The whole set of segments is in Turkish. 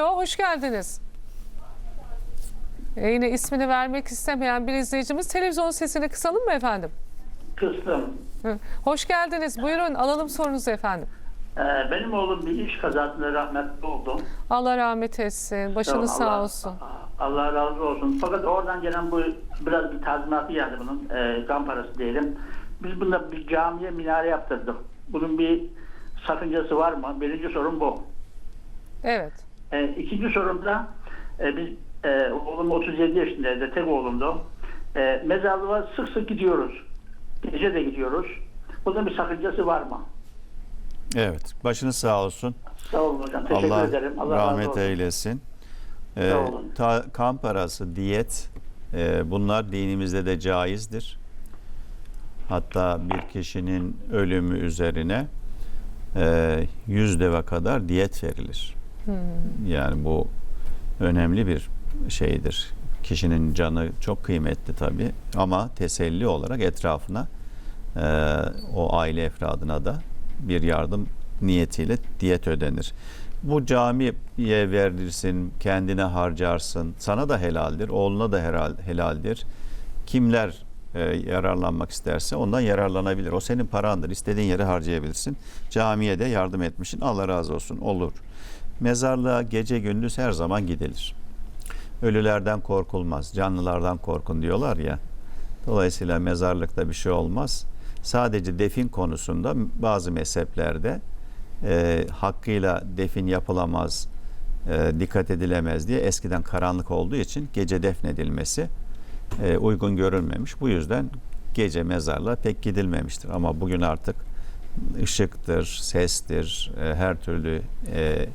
Hoş geldiniz. E, yine ismini vermek istemeyen bir izleyicimiz televizyon sesini kısalım mı efendim? Kıstım. Hı. Hoş geldiniz. Buyurun alalım sorunuzu efendim. Ee, benim oğlum bir iş kazasında rahmetli oldu. Allah rahmet etsin. Başınız Tamam, sağ Allah- olsun. Allah razı olsun. Fakat oradan gelen bu biraz bir tazminatı geldi bunun. E, kan parası diyelim. Biz bunda bir camiye minare yaptırdık. Bunun bir sakıncası var mı? Birinci sorun bu. Evet. E, ikinci sorum da e, biz e, oğlum 37 yaşındaydı. Tek oğlumdu. E, mezarlığa sık sık gidiyoruz. Gece de gidiyoruz. Bunun bir sakıncası var mı? Evet. Başınız sağ olsun. Sağ olun hocam. Teşekkür Allah ederim. Allah rahmet olsun. eylesin. Ee, ta- kan parası, diyet e, bunlar dinimizde de caizdir. Hatta bir kişinin ölümü üzerine e, yüz deve kadar diyet verilir. Yani bu önemli bir şeydir. Kişinin canı çok kıymetli tabii ama teselli olarak etrafına e, o aile efradına da bir yardım niyetiyle diyet ödenir. Bu camiye verirsin, kendine harcarsın, sana da helaldir, oğluna da helal, helaldir. Kimler e, yararlanmak isterse ondan yararlanabilir. O senin parandır, istediğin yere harcayabilirsin. Camiye de yardım etmişsin, Allah razı olsun, olur. Mezarlığa gece gündüz her zaman gidilir. Ölülerden korkulmaz, canlılardan korkun diyorlar ya. Dolayısıyla mezarlıkta bir şey olmaz. Sadece defin konusunda bazı mezheplerde e, hakkıyla defin yapılamaz, e, dikkat edilemez diye eskiden karanlık olduğu için gece defnedilmesi e, uygun görülmemiş. Bu yüzden gece mezarlığa pek gidilmemiştir. Ama bugün artık ışıktır, sestir, e, her türlü e,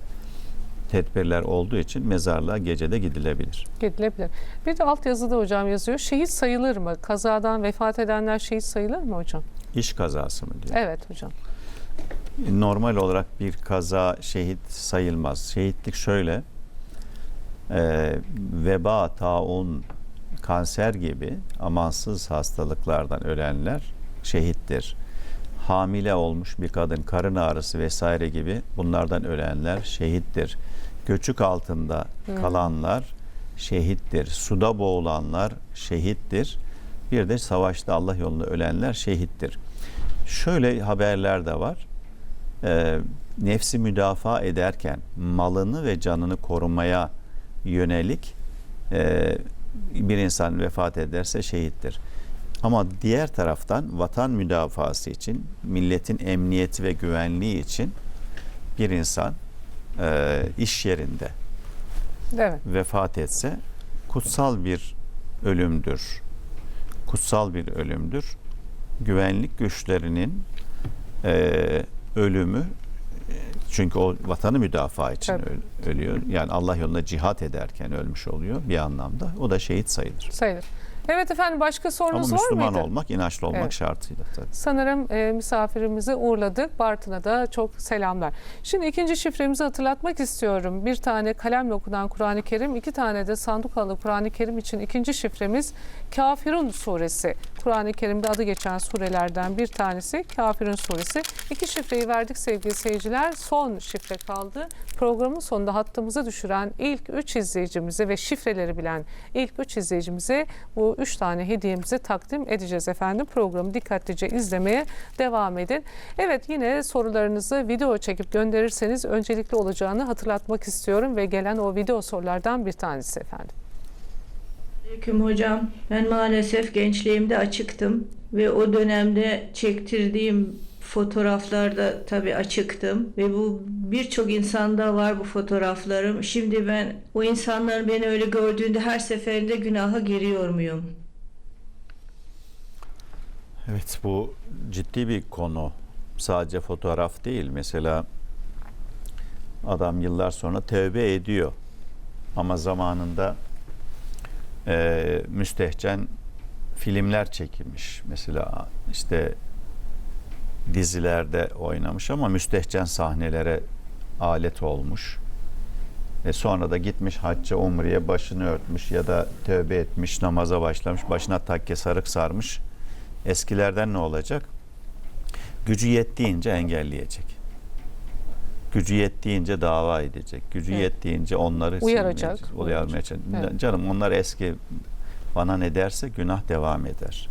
tedbirler olduğu için mezarlığa gecede gidilebilir. Gidilebilir. Bir de altyazıda hocam yazıyor. Şehit sayılır mı? Kazadan vefat edenler şehit sayılır mı hocam? İş kazası mı diyor. Evet hocam. normal olarak bir kaza şehit sayılmaz. Şehitlik şöyle e, veba, taun, kanser gibi amansız hastalıklardan ölenler şehittir. Hamile olmuş bir kadın karın ağrısı vesaire gibi bunlardan ölenler şehittir. Göçük altında kalanlar şehittir. Suda boğulanlar şehittir. Bir de savaşta Allah yolunda ölenler şehittir. Şöyle haberler de var e, nefsi müdafaa ederken malını ve canını korumaya yönelik e, bir insan vefat ederse şehittir. Ama diğer taraftan vatan müdafası için, milletin emniyeti ve güvenliği için bir insan e, iş yerinde Evet. vefat etse kutsal bir ölümdür. Kutsal bir ölümdür. Güvenlik güçlerinin e, ölümü çünkü o vatanı müdafaa için öl- ölüyor. Yani Allah yolunda cihat ederken ölmüş oluyor bir anlamda. O da şehit sayılır. Sayılır. Evet efendim başka Ama sorunuz var Müslüman mıydı? olmak, inançlı olmak Evet. şartıyla tabii. Sanırım e, misafirimizi uğurladık. Bartın'a da çok selamlar. Şimdi ikinci şifremizi hatırlatmak istiyorum. Bir tane kalemle okunan Kur'an-ı Kerim, iki tane de sandukalı Kur'an-ı Kerim için ikinci şifremiz Kafirun suresi. Kur'an-ı Kerim'de adı geçen surelerden bir tanesi Kafirun suresi. İki şifreyi verdik sevgili seyirciler. Son şifre kaldı. Programın sonunda hattımızı düşüren ilk üç izleyicimize ve şifreleri bilen ilk üç izleyicimize bu üç tane hediyemizi takdim edeceğiz efendim. Programı dikkatlice izlemeye devam edin. Evet yine sorularınızı video çekip gönderirseniz öncelikli olacağını hatırlatmak istiyorum ve gelen o video sorulardan bir tanesi efendim. Aleyküm hocam. Ben maalesef gençliğimde açıktım ve o dönemde çektirdiğim fotoğraflarda tabii açıktım ve bu birçok insanda var bu fotoğraflarım. Şimdi ben o insanların beni öyle gördüğünde her seferinde günaha giriyor muyum? Evet bu ciddi bir konu. Sadece fotoğraf değil. Mesela adam yıllar sonra tövbe ediyor. Ama zamanında e, müstehcen filmler çekilmiş. Mesela işte dizilerde oynamış ama müstehcen sahnelere alet olmuş. E sonra da gitmiş hacca umreye başını örtmüş ya da tövbe etmiş namaza başlamış başına takke sarık sarmış. Eskilerden ne olacak? Gücü yettiğince engelleyecek. Gücü yettiğince dava edecek. Gücü Evet. yettiğince onları Uyaracak, uyarmaya çalışacak. Evet. Canım onlar eski bana ne derse günah devam eder.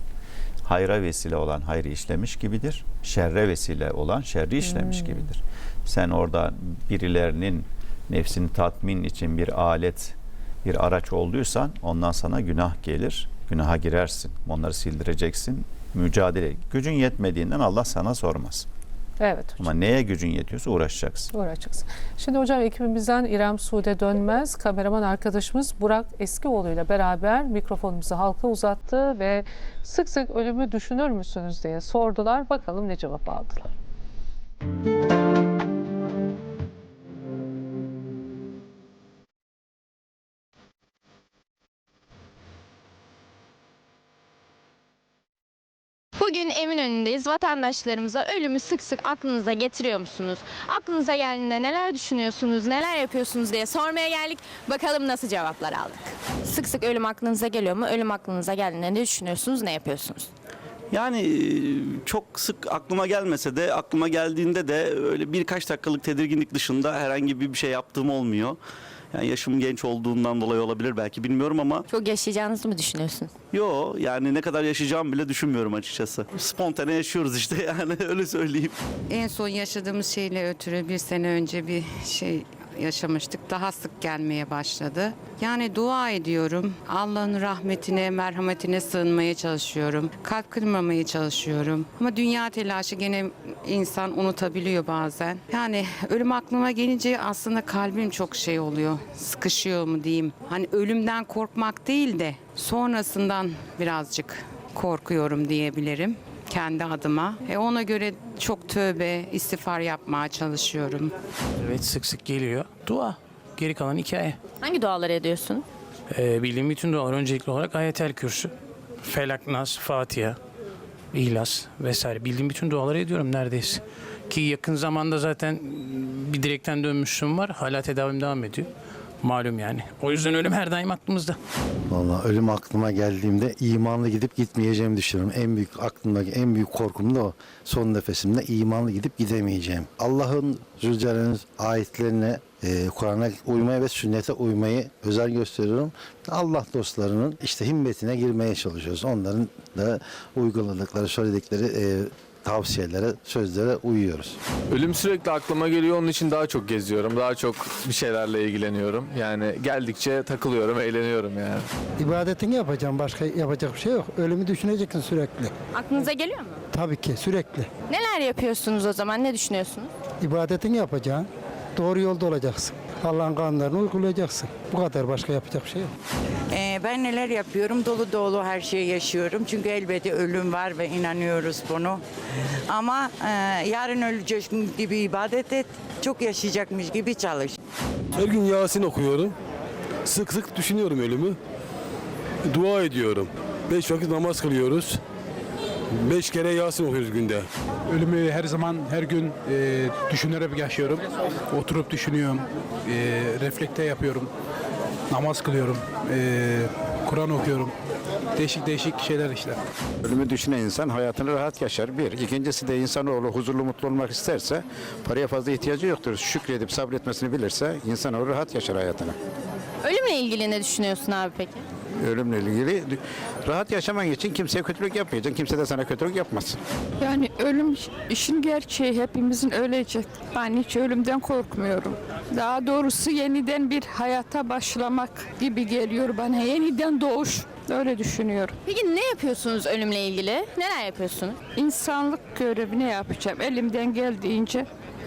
Hayra vesile olan hayrı işlemiş gibidir. Şerre vesile olan şerri işlemiş Hmm. gibidir. Sen orada birilerinin nefsini tatmin için bir alet, bir araç olduysan ondan sana günah gelir. Günaha girersin. Onları sildireceksin. Mücadele. Gücün yetmediğinden Allah sana sormaz. Evet hocam. Ama neye gücün yetiyorsa uğraşacaksın. Uğraşacaksın. Şimdi hocam ekibimizden İrem Sude Dönmez, kameraman arkadaşımız Burak Eskioğlu ile beraber mikrofonumuzu halka uzattı ve sık sık ölümü düşünür müsünüz diye sordular. Bakalım ne cevap aldılar. Bugün Eminönü'ndeyiz. Vatandaşlarımıza ölümü sık sık aklınıza getiriyor musunuz? Aklınıza geldiğinde neler düşünüyorsunuz, neler yapıyorsunuz diye sormaya geldik. Bakalım nasıl cevaplar aldık. Sık sık ölüm aklınıza geliyor mu? Ölüm aklınıza geldiğinde ne düşünüyorsunuz, ne yapıyorsunuz? Yani e, çok sık aklıma gelmese de aklıma geldiğinde de öyle birkaç dakikalık tedirginlik dışında herhangi bir şey yaptığım olmuyor. Yani yaşım genç olduğundan dolayı olabilir belki bilmiyorum ama Çok yaşayacağınızı mı düşünüyorsunuz? yo yani ne kadar yaşayacağım bile düşünmüyorum açıkçası. Spontane yaşıyoruz işte yani öyle söyleyeyim. En son yaşadığımız şeyle ötürü bir sene önce bir şey yaşamıştık. Daha sık gelmeye başladı. Yani dua ediyorum. Allah'ın rahmetine, merhametine sığınmaya çalışıyorum. Kalp kırmamaya çalışıyorum. Ama dünya telaşı gene insan unutabiliyor bazen. Yani ölüm aklıma gelince aslında kalbim çok şey oluyor. Sıkışıyor mu diyeyim. Hani ölümden korkmak değil de sonrasından birazcık korkuyorum diyebilirim kendi adıma. E ona göre çok tövbe, istiğfar yapmaya çalışıyorum. Evet sık sık geliyor. Dua. Geri kalan hikaye. Hangi duaları ediyorsun? Ee, bildiğim bütün dualar öncelikli olarak ayetel kürsü. Felak, Nas, Fatiha, İhlas vesaire. Bildiğim bütün duaları ediyorum neredeyse. Ki yakın zamanda zaten bir direkten dönmüşlüğüm var. Hala tedavim devam ediyor. Malum yani. O yüzden ölüm her daim aklımızda. Vallahi ölüm aklıma geldiğimde imanlı gidip gitmeyeceğimi düşünüyorum. En büyük aklımdaki en büyük korkum da o. Son nefesimde imanlı gidip gidemeyeceğim. Allah'ın Zülcelal'in ayetlerine, e, Kur'an'a uymayı ve sünnete uymayı özen gösteriyorum. Allah dostlarının işte himmetine girmeye çalışıyoruz. Onların da uyguladıkları, söyledikleri e, tavsiyelere, sözlere uyuyoruz. Ölüm sürekli aklıma geliyor onun için daha çok geziyorum. Daha çok bir şeylerle ilgileniyorum. Yani geldikçe takılıyorum, eğleniyorum yani. İbadetini yapacağım. Başka yapacak bir şey yok. Ölümü düşüneceksin sürekli. Aklınıza geliyor mu? Tabii ki sürekli. Neler yapıyorsunuz o zaman? Ne düşünüyorsunuz? İbadetini yapacaksın. Doğru yolda olacaksın. Allah'ın kanunlarını uygulayacaksın. Bu kadar başka yapacak bir şey yok. Ee, ben neler yapıyorum? Dolu dolu her şeyi yaşıyorum. Çünkü elbette ölüm var ve inanıyoruz bunu. Ama e, yarın ölecekmiş gibi ibadet et. Çok yaşayacakmış gibi çalış. Her gün Yasin okuyorum. Sık sık düşünüyorum ölümü. Dua ediyorum. Beş vakit namaz kılıyoruz. Beş kere Yasin okuyoruz günde. Ölümü her zaman, her gün e, düşünerek yaşıyorum. Oturup düşünüyorum. E, reflekte yapıyorum. Namaz kılıyorum. E, Kur'an okuyorum. Değişik değişik şeyler işte. Ölümü düşünen insan hayatını rahat yaşar. Bir. İkincisi de insanoğlu huzurlu mutlu olmak isterse paraya fazla ihtiyacı yoktur. Şükredip sabretmesini bilirse insanoğlu rahat yaşar hayatını. Ölümle ilgili ne düşünüyorsun abi peki? Ölümle ilgili rahat yaşaman için kimseye kötülük yapmayacaksın. Kimse de sana kötülük yapmaz. Yani ölüm işin gerçeği hepimizin ölecek. Ben hiç ölümden korkmuyorum. Daha doğrusu yeniden bir hayata başlamak gibi geliyor bana. Yeniden doğuş. Öyle düşünüyorum. Peki ne yapıyorsunuz ölümle ilgili? Neler yapıyorsunuz? İnsanlık görevini yapacağım. Elimden geldiğince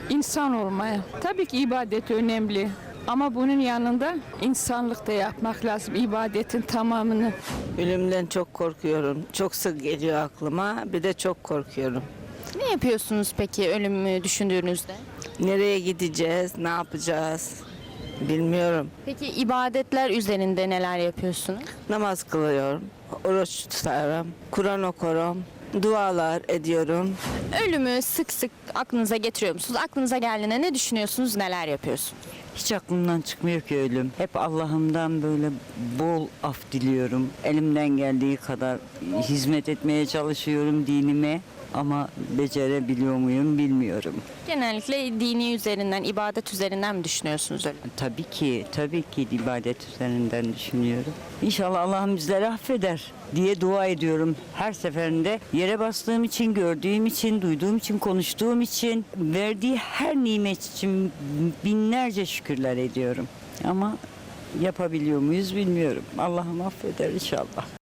insan olmaya. Tabii ki ibadet önemli. Ama bunun yanında insanlık da yapmak lazım. ibadetin tamamını. Ölümden çok korkuyorum. Çok sık geliyor aklıma. Bir de çok korkuyorum. Ne yapıyorsunuz peki ölümü düşündüğünüzde? Nereye gideceğiz? Ne yapacağız? Bilmiyorum. Peki ibadetler üzerinde neler yapıyorsunuz? Namaz kılıyorum. Oruç tutarım. Kur'an okurum. Dualar ediyorum. Ölümü sık sık aklınıza getiriyor musunuz? Aklınıza geldiğinde ne düşünüyorsunuz, neler yapıyorsunuz? Hiç aklımdan çıkmıyor ki ölüm. Hep Allah'ımdan böyle bol af diliyorum. Elimden geldiği kadar hizmet etmeye çalışıyorum dinime. ama becerebiliyor muyum bilmiyorum. Genellikle dini üzerinden, ibadet üzerinden mi düşünüyorsunuz ölümü? Tabii ki, tabii ki ibadet üzerinden düşünüyorum. İnşallah Allah'ım bizleri affeder diye dua ediyorum. Her seferinde yere bastığım için, gördüğüm için, duyduğum için, konuştuğum için, verdiği her nimet için binlerce şükürler ediyorum. Ama yapabiliyor muyuz bilmiyorum. Allah'ım affeder inşallah.